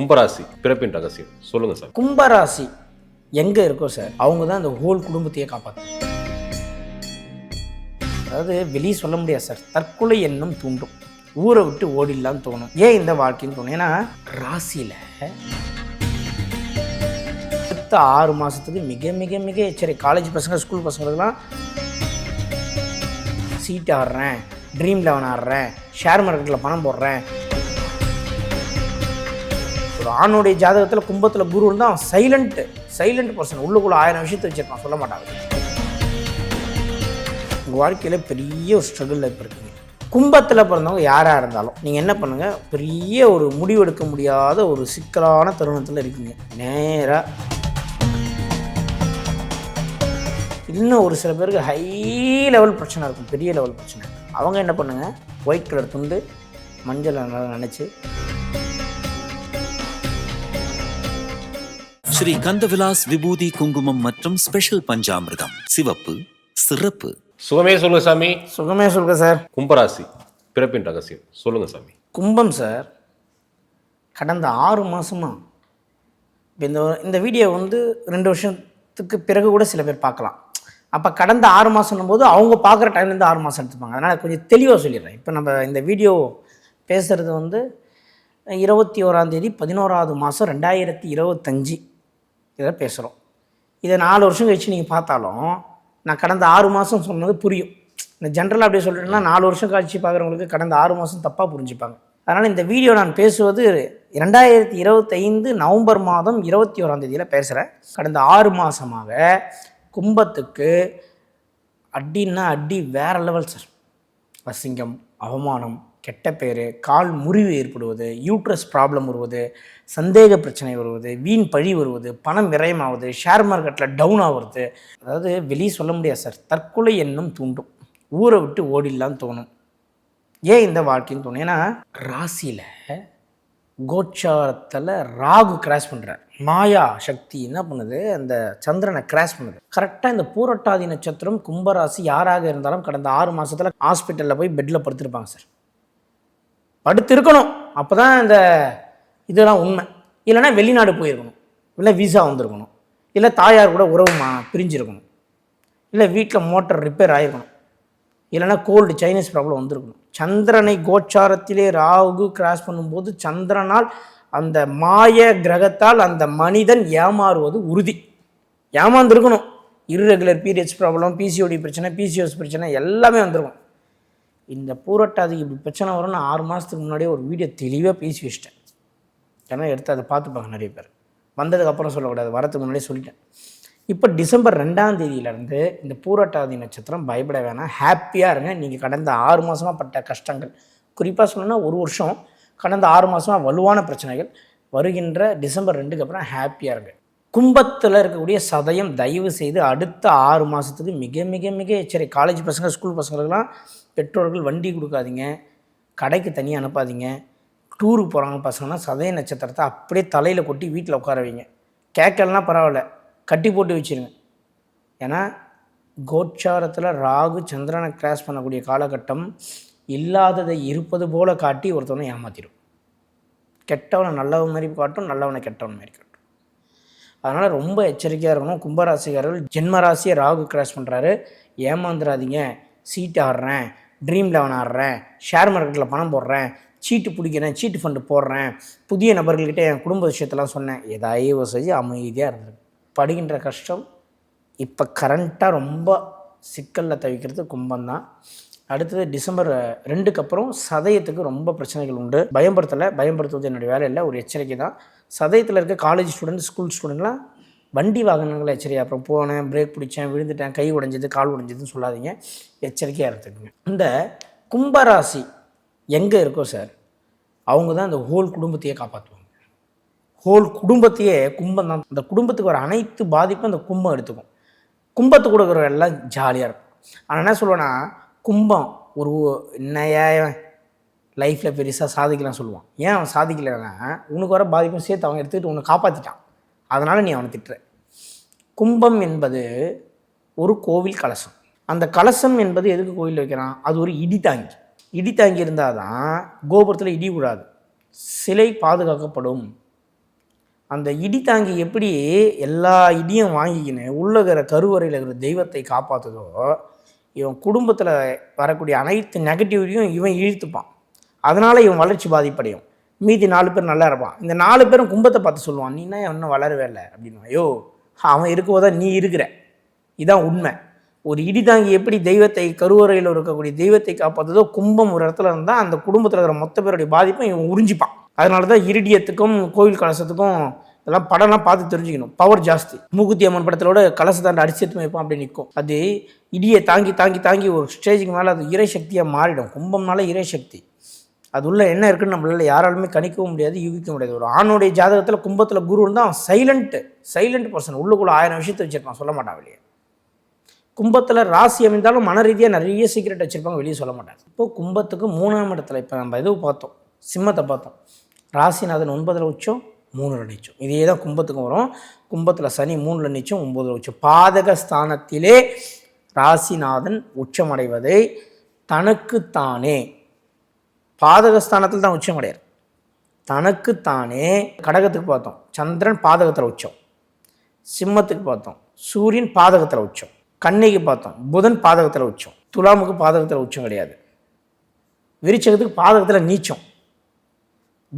கும்பராசி பிறப்பின் ரகசியம். சொல்லுங்க சார். கும்பராசி எங்கே இருக்கோ சார் அவங்க தான் அந்த ஹோல் குடும்பத்தையே காப்பாற்றும் அதாவது வெளியே சொல்ல முடியாது சார் தற்கொலை எண்ணம் தூண்டும். ஊரை விட்டு ஓடிடலான்னு தோணும். ஏன் இந்த வாழ்க்கைன்னு தோணும்? ஏன்னா ராசியில் அடுத்த ஆறு மாதத்துக்கு மிக மிக மிக சரி காலேஜ் பசங்க ஸ்கூல் பசங்களுக்குலாம் சீட் ஆடுறேன் ட்ரீம் லெவன் ஆடுறேன் ஷேர் மார்க்கெட்டில் பணம் போடுறேன். ஒரு ஆணுடைய ஜாதகத்தில் கும்பத்தில் குரு இருந்தால் அவன் சைலண்ட்டு சைலண்ட் பர்சன் உள்ளுக்குள்ள ஆயிரம் விஷயத்தை வச்சுருப்பான். சொல்ல மாட்டாங்க உங்கள் வாழ்க்கையில் பெரிய ஒரு ஸ்ட்ரகிளில் இப்போ இருக்கீங்க. கும்பத்தில் பிறந்தவங்க யாராக இருந்தாலும் நீங்கள் என்ன பண்ணுங்கள் பெரிய ஒரு முடிவெடுக்க முடியாத ஒரு சிக்கலான தருணத்தில் இருக்கீங்க. நேராக இன்னும் ஒரு சில பேருக்கு ஹை லெவல் பிரச்சனை இருக்கும். பெரிய லெவல் பிரச்சனை. அவங்க என்ன பண்ணுங்க? ஒயிட் கலர் துண்டு மஞ்சள் நல்லா நினச்சி ஸ்ரீ கந்தவிலாஸ் விபூதி குங்குமம் மற்றும் ஸ்பெஷல் பஞ்சாமிர்தம். சிவப்பு சிறப்பு. சுகமே சொல்லுங்க சாமி. சுகமே சொல்லுங்க சார். கும்பராசி பிறப்பின் ரகசியம். சொல்லுங்க சாமி. கும்பம் சார் கடந்த ஆறு இப்போ இந்த இந்த வீடியோ வந்து ரெண்டு வருஷத்துக்கு பிறகு கூட சில பேர் பார்க்கலாம். அப்போ கடந்த ஆறு மாதம் போது அவங்க பார்க்குற டைம்லேருந்து ஆறு மாதம் எடுத்துப்பாங்க. அதனால் கொஞ்சம் தெளிவாக சொல்லிடுறேன். இப்போ நம்ம இந்த வீடியோ பேசுகிறது வந்து இருபத்தி ஓராந்தேதி பதினோராவது மாதம் ரெண்டாயிரத்தி இருபத்தஞ்சி. இதை பேசுகிறோம் இதை நாலு வருஷம் கழிச்சு நீங்கள் பார்த்தாலும் நான் கடந்த ஆறு மாதம் சொன்னது புரியும். இந்த ஜென்ரலாக அப்படியே சொல்லிட்டேன்னா நாலு வருஷம் கழிச்சு பார்க்குறவங்களுக்கு கடந்த ஆறு மாதம் தப்பாக புரிஞ்சுப்பாங்க. அதனால் இந்த வீடியோ நான் பேசுவது ரெண்டாயிரத்தி இருபத்தைந்து நவம்பர் மாதம் இருபத்தி ஓராம் தேதியில் பேசுகிறேன் கடந்த ஆறு மாதமாக கும்பத்துக்கு அடின்னா அடி வேற லெவல் சார் அசிங்கம் அவமானம் கெட்ட பேர் கால் முறிவு ஏற்படுவது யூட்ரஸ் ப்ராப்ளம் வருவது சந்தேக பிரச்சனை வருவது வீண் பழி வருவது பணம் விரயமாவது ஷேர் மார்க்கெட்டில் டவுன் ஆகுறது. அதாவது வெளியே சொல்ல முடியாது சார் தற்கொலை எண்ணம் தூண்டும். ஊரை விட்டு ஓடிடலான்னு தோணும். ஏன் இந்த வாழ்க்கைன்னு தோணும்? ஏன்னா ராசியில் கோச்சாரத்தில் ராகு கிராஸ் பண்ணுறார் மாயா சக்தி என்ன பண்ணுது? அந்த சந்திரனை கிராஸ் பண்ணுது. கரெக்டாக இந்த பூரட்டாதி நட்சத்திரம் கும்பராசி யாராக இருந்தாலும் கடந்த ஆறு மாதத்தில் ஹாஸ்பிட்டலில் போய் பெட்டில் படுத்திருப்பாங்க சார் படுத்து இருக்கணும் அப்போ தான் இந்த இதெல்லாம் உண்மை. இல்லைன்னா வெளிநாடு போயிருக்கணும். இல்லை விசா வந்திருக்கணும். இல்லை தாயார் கூட உறவு மா பிரிஞ்சிருக்கணும். இல்லை வீட்டில் மோட்டர் ரிப்பேர் ஆகிருக்கணும் இல்லைன்னா கோல்டு சைனீஸ் ப்ராப்ளம் வந்திருக்கணும். சந்திரனை கோச்சாரத்திலே ராகு கிராஸ் பண்ணும்போது சந்திரனால் அந்த மாய கிரகத்தால் அந்த மனிதன் ஏமாறுவது உறுதி. ஏமாந்துருக்கணும். இர்ரெகுலர் பீரியட்ஸ் ப்ராப்ளம் பிசிஓடி பிரச்சனை பிசிஓஸ் பிரச்சனை எல்லாமே வந்துருக்கும். இந்த பூரட்டாதிக்கு இப்படி பிரச்சனை வரும்னு ஆறு மாதத்துக்கு முன்னாடியே ஒரு வீடியோ தெளிவாக பேசி வச்சிட்டேன். ஏன்னா எடுத்து அதை பார்த்துப்பாங்க நிறைய பேர். வந்ததுக்கப்புறம் சொல்லக்கூடாது வரத்துக்கு முன்னாடியே சொல்லிட்டேன். இப்போ டிசம்பர் ரெண்டாம் தேதியிலேருந்து இந்த பூரட்டாதி நட்சத்திரம் பயப்பட வேணாம். ஹாப்பியாக இருங்க. நீங்கள் கடந்த ஆறு மாதமாக பட்ட கஷ்டங்கள் குறிப்பாக சொல்லணும்னா ஒரு வருஷம் கடந்த ஆறு மாதமாக வலுவான பிரச்சனைகள் வருகின்ற டிசம்பர் ரெண்டுக்கு அப்புறம் ஹாப்பியாக இருங்க. கும்பத்தில் இருக்கக்கூடிய சதயம் தயவு செய்து அடுத்த ஆறு மாதத்துக்கு மிக மிக மிக எச்சரி காலேஜ் பசங்க ஸ்கூல் பசங்களுக்கெல்லாம் பெற்றோர்கள் வண்டி கொடுக்காதீங்க. கடைக்கு தனியாக அனுப்பாதீங்க. டூருக்கு போகிறாங்க பசங்கன்னா சதய நட்சத்திரத்தை அப்படியே தலையில் கொட்டி வீட்டில் உட்கார வைங்க. கேட்கலாம் பரவாயில்ல. கட்டி போட்டு வச்சிருங்க. ஏன்னா கோச்சாரத்தில் ராகு சந்திரனை கிராஸ் பண்ணக்கூடிய காலகட்டம் இல்லாததை இருப்பது போல காட்டி ஒருத்தவனை ஏமாத்திடும் கெட்டவனை நல்லவன் மாதிரி காட்டும் நல்லவனை கெட்டவன் மாதிரி காட்டும். அதனால் ரொம்ப எச்சரிக்கையாக இருக்கணும். கும்பராசிக்காரர்கள் ஜென்மராசியை ராகு கிராஸ் பண்ணுறாரு ஏமாந்துடாதீங்க சீட் ஆடுறேன். ட்ரீம் லெவன் ஆடுறேன். ஷேர் மார்க்கெட்டில் பணம் போடுறேன். சீட்டு பிடிக்கிறேன். சீட்டு ஃபண்டு போடுறேன். புதிய நபர்கள்கிட்ட என் குடும்ப விஷயத்தெல்லாம் சொன்னேன். ஏதாவது செஞ்சு அமைதியாக இருந்திருக்கு படுகின்ற கஷ்டம் இப்போ கரண்ட்டாக ரொம்ப சிக்கலில் தவிக்கிறது கும்பம் தான் அடுத்தது டிசம்பர் ரெண்டுக்கு அப்புறம் சதயத்துக்கு ரொம்ப பிரச்சனைகள் உண்டு. பயம்படுத்தலை. பயன்படுத்துவது என்னுடைய வேலை இல்லை ஒரு எச்சரிக்கை தான் சதயத்தில் இருக்க காலேஜ் ஸ்டூடெண்ட் ஸ்கூல் ஸ்டூடெண்ட்லாம் வண்டி வாகனங்களை எச்சரிக்கை அப்புறம் போனேன் பிரேக் பிடிச்சேன் விழுந்துட்டேன் கை உடைஞ்சது கால் உடைஞ்சதுன்னு சொல்லாதீங்க. எச்சரிக்கையாக இருந்துக்குங்க. இந்த கும்பராசி எங்கே இருக்கோ சார் அவங்க தான் அந்த ஹோல் குடும்பத்தையே காப்பாற்றுவாங்க ஹோல் குடும்பத்தையே கும்பம் தான். அந்த குடும்பத்துக்கு வர அனைத்து பாதிப்பும் அந்த கும்பம் எடுத்துக்கும். கும்பத்துக்கு கொடுக்குற எல்லாம் ஜாலியாக இருக்கும் ஆனால் என்ன சொல்லுவேன்னா கும்பம் ஒரு என்னைய லைஃப்பில் பெருசாக சாதிக்கலாம் சொல்லுவான். ஏன் அவன் சாதிக்கலைன்னா உனக்கு வர பாதிப்பும் சேர்த்து அவன் எடுத்துக்கிட்டு உன்னை காப்பாற்றிட்டான் அதனால் நீ அவனை திட்டுற. கும்பம் என்பது ஒரு கோவில் கலசம். அந்த கலசம் என்பது எதுக்கு கோவில் வைக்கிறான்? அது ஒரு இடி தாங்கி. இடி தாங்கி இருந்தால் தான் கோபுரத்தில் இடி விழாது. சிலை பாதுகாக்கப்படும். அந்த இடி தாங்கி எப்படி எல்லா இடியும் வாங்கிக்கின்னு உள்ள இருக்கிற கருவறையில் இருக்கிற தெய்வத்தை காப்பாற்றுதோ இவன் குடும்பத்தில் வரக்கூடிய அனைத்து நெகட்டிவிட்டியும் இவன் இழுத்துப்பான். அதனால் இவன் வளர்ச்சி பாதிப்படையும். மீதி நாலு பேர் நல்லா இருப்பான். இந்த நாலு பேரும் கும்பத்தை பார்த்து சொல்லுவான் நீன்னா இன்னும் வளரவே இல்லை? அப்படின்னு ஐயோ அவன் இருக்கும்போது நீ இருக்கிற. இதான் உண்மை. ஒரு இடி தாங்கி எப்படி தெய்வத்தை கருவறையில் இருக்கக்கூடிய தெய்வத்தை காப்பாற்றுதோ கும்பம் ஒரு இடத்துல இருந்தால் அந்த குடும்பத்தில் இருக்கிற மொத்த பேருடைய பாதிப்பை இவன் உறிஞ்சிப்பான். அதனால தான் இரிடியத்துக்கும் கோவில் கலசத்துக்கும் இதெல்லாம் படம்லாம் பார்த்து தெரிஞ்சுக்கணும். பவர் ஜாஸ்தி. மூக்குத்தி அம்மன் படத்திலோட கலசத்தாண்ட அடிச்சு எடுத்து வைப்பான் அப்படி நிற்கும் அது இடியை தாங்கி தாங்கி தாங்கி ஒரு ஸ்டேஜுக்கு மேலே அது இறை சக்தியாக மாறிடும். கும்பம்னால இறை சக்தி. அது உள்ள என்ன இருக்குன்னு நம்மளால் யாராலுமே கணிக்கவும் முடியாது யூகிக்க முடியாது. ஒரு ஆணுடைய ஜாதகத்தில் கும்பத்தில் குரு இருந்தால் அவன் சைலண்ட்டு சைலண்ட் பர்சன் உள்ளுக்குள்ள ஆயிரம் விஷயத்தை வச்சுருப்பான் சொல்ல மாட்டான் வெளியே. கும்பத்தில் ராசி அமைந்தாலும் மன ரீதியாக நிறைய சீக்கிரட் வச்சுருப்பாங்க வெளியே சொல்ல மாட்டாங்க இப்போ கும்பத்துக்கு மூணாம் இடத்துல இப்போ நம்ம இது பார்த்தோம்? சிம்மத்தை பார்த்தோம். ராசிநாதன் ஒன்பதில் உச்சம் மூணில் நிச்சம். இதே தான் கும்பத்துக்கும் வரும். கும்பத்தில் சனி மூணில் நிச்சம் ஒம்பதில் உச்சம். பாதக ஸ்தானத்திலே ராசிநாதன் உச்சமடைவதை தனக்குத்தானே பாதகஸ்தானத்தில் தான் உச்சம் அடையார். தனக்குத்தானே கடகத்துக்கு பார்த்தோம். சந்திரன் பாதகத்தில் உச்சம். சிம்மத்துக்கு பார்த்தோம். சூரியன் பாதகத்தில் உச்சம். கண்ணிக்கு பார்த்தோம். புதன் பாதகத்தில் உச்சம். துலாமுக்கு பாதகத்தில் உச்சம் கிடையாது. விருச்சகத்துக்கு பாதகத்தில் நீச்சம்.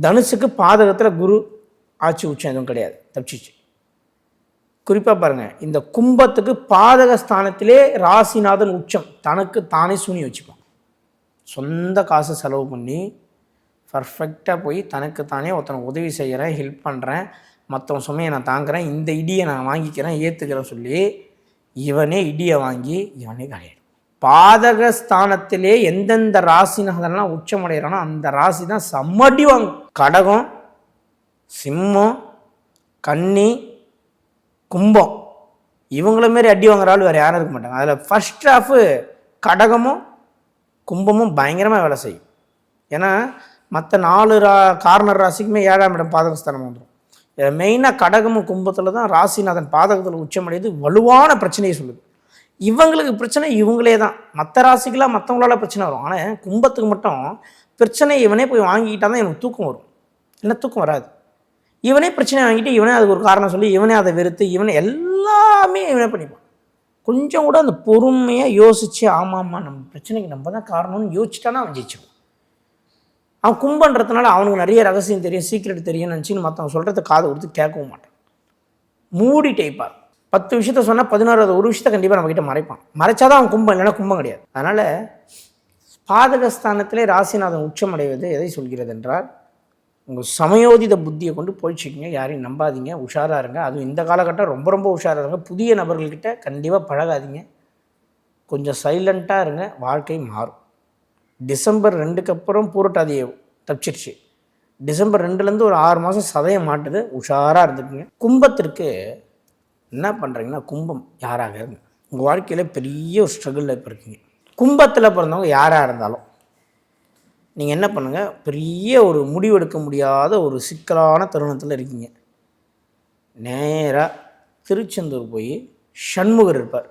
தனுசுக்கு பாதகத்தில் குரு ஆட்சி உச்சம் எதுவும் கிடையாது. தப்பிச்சிச்சு. குறிப்பாக பாருங்கள் இந்த கும்பத்துக்கு பாதக ஸ்தானத்திலே ராசிநாதன் உச்சம். தனக்கு தானே சூனி வச்சுப்பான் சொந்த காசு செலவு பண்ணி பர்ஃபெக்டாக போய் தனக்கு தானே ஒருத்தனை உதவி செய்கிறேன் ஹெல்ப் பண்ணுறேன் மற்றவன் சுமையை நான் தாங்குறேன் இந்த இடியை நான் வாங்கிக்கிறேன் ஏற்றுக்கிறேன் சொல்லி இவனே இடியை வாங்கி இவனே கிடையாது பாதக ஸ்தானத்திலே எந்தெந்த ராசிநாதன்லாம் உச்சமடைகிறானோ அந்த ராசி தான் சம்மடி வாங்கும். கடகம் சிம்மம் கன்னி கும்பம். இவங்கள மாரி அடி வாங்குற ஆள் வேறு யாரும் இருக்க மாட்டாங்க. அதில் ஃபர்ஸ்ட் ஹாஃபு கடகமும் கும்பமும் பயங்கரமாக வேலை செய்யும். ஏன்னா மற்ற நாலு ரா கார்னர் ராசிக்குமே ஏழாம் இடம் பாதகஸ்தானம் வந்துடும் மெயினாக கடகமும் கும்பத்தில் தான் ராசிநாதன் பாதகத்தில் உச்சமடையுது வலுவான பிரச்சனையை சொல்லுது. இவங்களுக்கு பிரச்சனை இவங்களே தான். மற்ற ராசிக்கெலாம் மற்றவங்களால பிரச்சனை வரும். ஆனால் கும்பத்துக்கு மட்டும் பிரச்சனை இவனே போய் வாங்கிக்கிட்டா தான் எனக்கு தூக்கம் வரும். இல்லை தூக்கம் வராது. இவனே பிரச்சனை வாங்கிட்டு இவனே அதுக்கு ஒரு காரணம் சொல்லி இவனே அதை வெறுத்து இவனே எல்லாமே இவனே பண்ணிப்பான். கொஞ்சம் கூட அந்த பொறுமையாக யோசித்து ஆமாம்மா நம்ம பிரச்சனைக்கு நம்ம தான் காரணம்னு யோசிச்சிட்டானா அவன் ஜெயிச்சிருவான். அவன் கும்பன்றதுனால அவனுக்கு நிறைய ரகசியம் தெரியும் சீக்ரெட் தெரியும்னு நினச்சின்னு மற்றவன் சொல்கிறத காது கொடுத்து கேட்கவும் மாட்டான். மூடி டைப்பார் பத்து விஷயத்த சொன்னால் பதினோராவது ஒரு விஷயத்த கண்டிப்பாக நம்மக்கிட்ட மறைப்பான். மறைச்சாதான் அவன் கும்பம் இல்லைன்னா கும்பம் கிடையாது. அதனால் பாதகஸ்தானத்திலே ராசிநாதன் உச்சமடைவது எதை சொல்கிறது என்றால் உங்கள் சமயோதித புத்தியை கொண்டு போயிடுச்சுக்கிங்க யாரையும் நம்பாதீங்க. உஷாராக இருங்க. அதுவும் இந்த காலகட்டம் ரொம்ப ரொம்ப உஷாராக இருங்க. புதிய நபர்கள்கிட்ட கண்டிப்பாக பழகாதீங்க. கொஞ்சம் சைலண்ட்டாக இருங்க. வாழ்க்கை மாறும். டிசம்பர் ரெண்டுக்கு அப்புறம் பூரட்டாதியை தப்பிச்சிருச்சு. டிசம்பர் ரெண்டுலேருந்து ஒரு ஆறு மாதம் சதயம் மாட்டுது. உஷாராக இருந்துக்குங்க. கும்பத்திற்கு என்ன பண்ணுறீங்கன்னா கும்பம் யாராக இருங்க உங்கள் வாழ்க்கையில் பெரிய ஒரு ஸ்ட்ரகிளில் இப்போ இருக்கீங்க. கும்பத்தில் பிறந்தவங்க யாராக இருந்தாலும் நீங்கள் என்ன பண்ணுங்கள் பெரிய ஒரு முடிவெடுக்க முடியாத ஒரு சிக்கலான தருணத்தில் இருக்கீங்க. நேராக திருச்செந்தூர் போய் ஷண்முகர் இருப்பார்.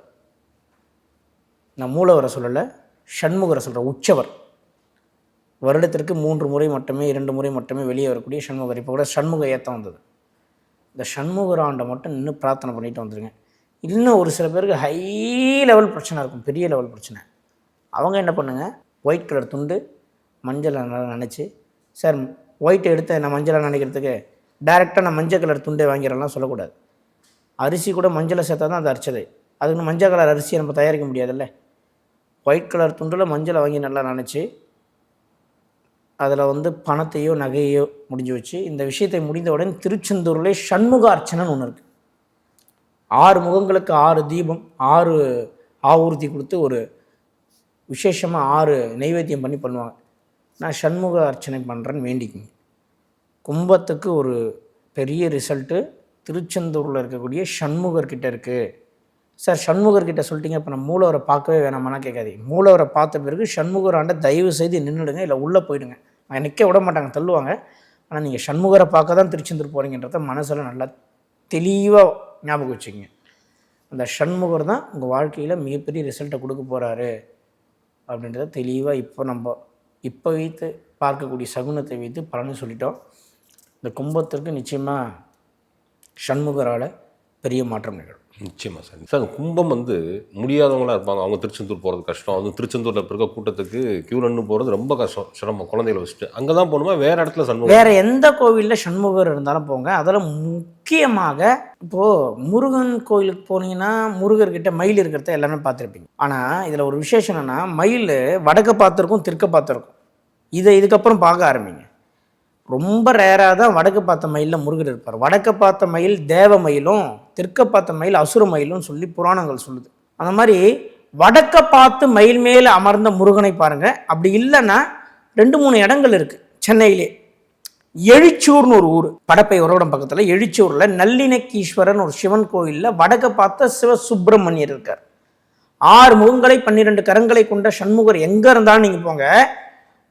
நான் மூலவரை சொல்லலை ஷண்முகரை சொல்கிறேன் உச்சவர். வருடத்திற்கு மூன்று முறை மட்டுமே இரண்டு முறை மட்டுமே வெளியே வரக்கூடிய ஷண்முகர் இப்போ கூட சண்முக ஏற்றம் வந்தது. இந்த ஷண்முகர் ஆண்டை மட்டும் நின்று பிரார்த்தனை பண்ணிட்டு வந்துருங்க. இன்னும் ஒரு சில பேருக்கு ஹை லெவல் பிரச்சனை இருக்கும் பெரிய லெவல் பிரச்சனை. அவங்க என்ன பண்ணுங்கள் ஒயிட் கலர் துண்டு மஞ்சள் நல்லா நினச்சி சார் ஒயிட் எடுத்து நான் மஞ்சளை நினைக்கிறதுக்கு டேரெக்டாக நான் மஞ்சள் கலர் துண்டை வாங்கிறலாம் சொல்லக்கூடாது. அரிசி கூட மஞ்சளை சேர்த்தா தான் அது அரிச்சது. அதுக்கு மஞ்சள் கலர் அரிசியை நம்ம தயாரிக்க முடியாதுல்ல. ஒயிட் கலர் துண்டில் மஞ்சளை வாங்கி நல்லா நினச்சி அதில் வந்து பணத்தையோ நகையோ முடிஞ்சு வச்சு இந்த விஷயத்தை முடிந்தவுடன் திருச்செந்தூரில் சண்முக அர்ச்சனைன்னு ஒன்று இருக்குது ஆறு முகங்களுக்கு ஆறு தீபம் ஆறு ஆவூர்த்தி கொடுத்து ஒரு விசேஷமாக ஆறு நைவேத்தியம் பண்ணி பண்ணுவாங்க. நான் சண்முக அர்ச்சனை பண்ணுறேன்னு வேண்டிக்குங்க. கும்பத்துக்கு ஒரு பெரிய ரிசல்ட்டு திருச்செந்தூரில் இருக்கக்கூடிய சண்முகர்கிட்ட இருக்குது சார் சண்முகர்கிட்ட சொல்லிட்டீங்க இப்போ நான் மூலவரை பார்க்கவே வேணாமானா கேட்காதீங்க. மூலவரை பார்த்த பிறகு சண்முகர் ஆண்ட தயவு செய்து நின்றுடுங்க இல்லை உள்ளே போயிடுங்க. நான் நிற்க விட மாட்டாங்க தள்ளுவாங்க. ஆனால் நீங்கள் சண்முகரை பார்க்க தான் திருச்செந்தூர் போகிறீங்கன்றத மனசில் நல்லா தெளிவாக ஞாபகம் வச்சுக்கோங்க. அந்த சண்முகர் தான் உங்கள் வாழ்க்கையில் மிகப்பெரிய ரிசல்ட்டை கொடுக்க போகிறாரு அப்படின்றத தெளிவாக இப்போ நம்ம இப்போ வைத்து பார்க்கக்கூடிய சகுனத்தை வைத்து பலனை சொல்லிட்டோம். இந்த கும்பத்திற்கு நிச்சயமாக சண்முகரால் பெரிய மாற்றம் நிகழும். நிச்சயமா சார். சார் கும்பம் வந்து முடியாதவங்களா இருப்பாங்க. அவங்க திருச்செந்தூர் போகிறது கஷ்டம். அது திருச்செந்தூரில் இருக்க கூட்டத்துக்கு கியூ நின்று போகிறது ரொம்ப கஷ்டம். சிரமம். குழந்தைகளை வச்சுட்டு. அங்கே தான் போகணுமா? வேற இடத்துல சண்முகம் வேற எந்த கோவிலில் சண்முகர் இருந்தாலும் போங்க. அதில் முக்கியமாக இப்போது முருகன் கோயிலுக்கு போனீங்கன்னா முருகர்கிட்ட மயில் இருக்கிறத எல்லாமே பார்த்துருப்பீங்க. ஆனால் இதில் ஒரு விசேஷம் என்னன்னா மயில் வடக்க பார்த்துருக்கும் தெற்க பார்த்துருக்கும் இதை இதுக்கப்புறம் பார்க்க ஆரம்பிங்க. ரொம்ப ரேராக தான் வடக்கு பார்த்த மயிலில் முருகர் இருப்பார். வடக்க பார்த்த மயில் தேவ மயிலும் தெற்க பார்த்த மயில் அசுர மயிலும் சொல்லி புராணங்கள் சொல்லுது. அந்த மாதிரி வடக்க பார்த்து மயில் மேலே அமர்ந்த முருகனை பாருங்கள் அப்படி இல்லைன்னா ரெண்டு மூணு இடங்கள் இருக்குது சென்னையிலே. எழுச்சூர்னு ஒரு ஊர் படப்பை உறவிடம் பக்கத்தில் எழுச்சூரில் நல்லிணக்கீஸ்வரன் ஒரு சிவன் கோயிலில் வடக்க பார்த்த சிவ சுப்பிரமணியர் இருக்கார். ஆறு முகங்களை பன்னிரெண்டு கரங்களை கொண்ட சண்முகர் எங்கே இருந்தாலும் நீங்கள் போங்க.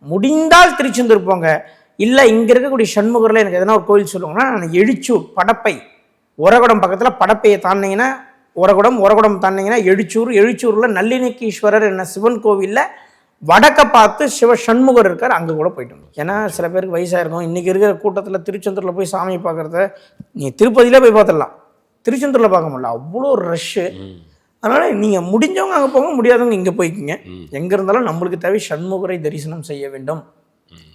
முடிந்தால் திருச்செந்தூர் போங்க. இல்லை இங்கே இருக்கக்கூடிய சண்முகரில் எனக்கு எதனா ஒரு கோயில் சொல்லுவாங்கன்னா நான் எழுச்சூர் படப்பை உரகுடம் பக்கத்தில் படப்பையை தாண்டினீங்கன்னா உரகுடம் உரகுடம் தாண்டினீங்கன்னா எழுச்சூர் எழுச்சூரில் நல்லிணக்கீஸ்வரர் என்ன சிவன் கோவிலில் வடக்க பார்த்து சிவ சண்முகர் இருக்கார் அங்கே கூட போயிட்டு வந்தோம். ஏன்னா சில பேருக்கு வயசாக இருக்கும் இன்றைக்கி இருக்கிற கூட்டத்தில் திருச்செந்தூரில் போய் சாமி பார்க்குறத நீ திருப்பதியிலே போய் பார்த்துடலாம். திருச்செந்தூரில் பார்க்க முடியல. அவ்வளோ ரஷ்ஷு அதனால் நீங்கள் முடிஞ்சவங்க அங்கே போங்க முடியாதவங்க இங்கே போய்க்குங்க. எங்கே இருந்தாலும் நம்மளுக்கு தேவை சண்முகரை தரிசனம் செய்ய வேண்டும்.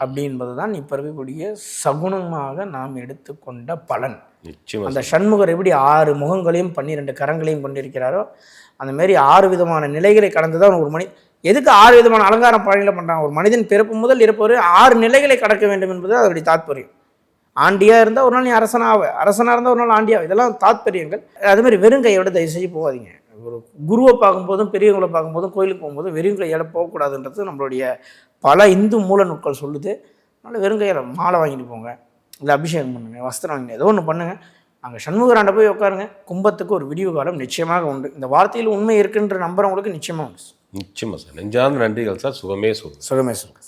அப்படி என்பது தான் இப்போ இருக்கக்கூடிய சகுனமாக நாம் எடுத்துக்கொண்ட பலன். அந்த சண்முகர் எப்படி ஆறு முகங்களையும் பன்னிரெண்டு கரங்களையும் கொண்டிருக்கிறாரோ அந்த மாதிரி ஆறு விதமான நிலைகளை கடந்து தான் ஒரு மனி எதுக்கு ஆறு விதமான அலங்காரம் பழனியில் பண்ணுறாங்க ஒரு மனிதன் பிறப்பு முதல் இருப்பவர் ஆறு நிலைகளை கடக்க வேண்டும் என்பது அதனுடைய தாத்பரியம். ஆண்டியாக இருந்தால் ஒரு நாள் நீ அரசனாக அரசனாக இருந்தால் ஒரு நாள் ஆண்டியாக இதெல்லாம் தாத்பரியங்கள். அது மாதிரி வெறும் கையோட தயவு செஞ்சு போகாதீங்க. ஒரு குருவை பார்க்கும்போதும் பெரியவங்களை பார்க்கும்போதும் கோயிலுக்கு போகும்போதும் வெறும் கையோட போகக்கூடாதுன்றது நம்மளுடைய பல இந்து மூல நூட்கள் சொல்லுது. அதனால் வெறும் கையில் மாலை வாங்கிட்டு போங்க. இல்லை அபிஷேகம் பண்ணுங்க வஸ்திரம் வாங்கிங்க ஏதோ ஒன்று பண்ணுங்க. அங்கே சண்முகராண்ட போய் உட்காருங்க. கும்பத்துக்கு ஒரு விடிவு காலம் நிச்சயமாக உண்டு. இந்த வார்த்தையில் உண்மை இருக்குன்ற நம்புறவங்களுக்கு நிச்சயமாக உண்டு நிச்சயமா சார். நெஞ்சார்ந்த நன்றிகள் சார். சுகமே சொல்லுங்க சுகமே சொல்லுங்க